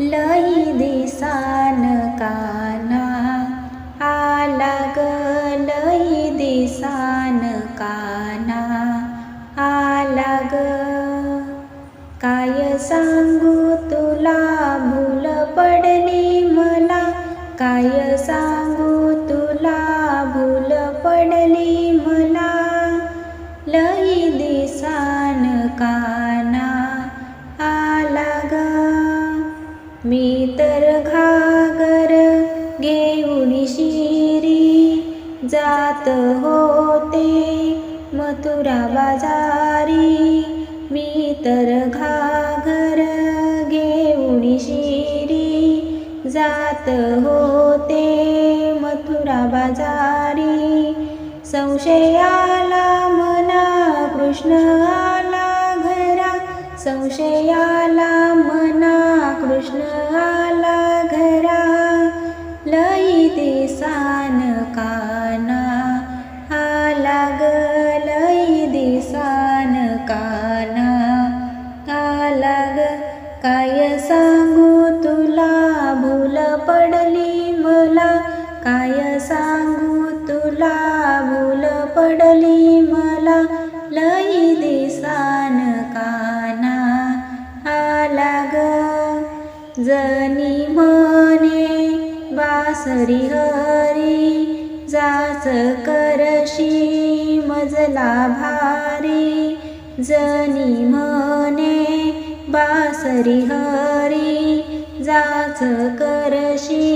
लई दिसान काना आला ग लई दिसान काना आला ग. काय सांगू तुला भूल पडली मला. काय सांग मी तर घागर घेऊन शिरी जात होते मथुरा बाजारी. मी तर घागर घेऊन शिरी जात होते मथुरा बाजारी. संशयाला मना कृष्ण आला घरा संशयाला काय सांगू तुला? भूल पडली मला. काय सांगू तुला? भूल पडली मला. लई दिसान काना आला ग. जनी म्हणे बासरी हरी जाच करशी मजला भारी. जनी म्हणे बासरी हरी जाच करशी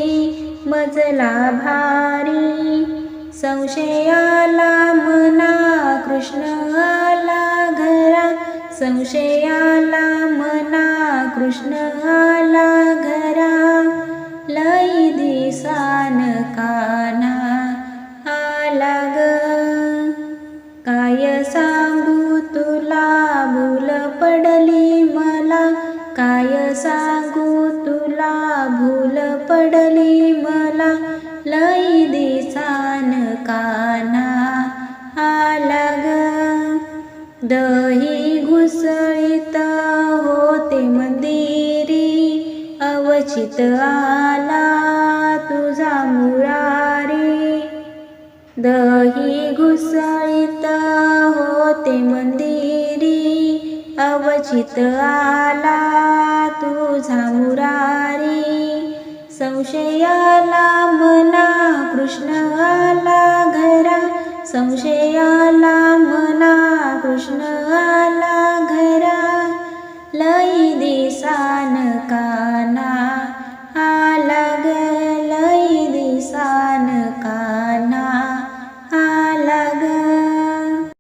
मजला भारी. संशयाला मना कृष्ण आला घरा. संशयाला मना कृष्ण आला घरा. लई दिसान का भूल पडली मला लई दिसान काना आला ग दही घुसळीत होते मंदिरी अवचित आला तुझा मुरारी. दही घुसळीत होते मंदिरी अवचित आला तुझा मुरारी. संशयाला मना कृष्ण आला घरा. संशयाला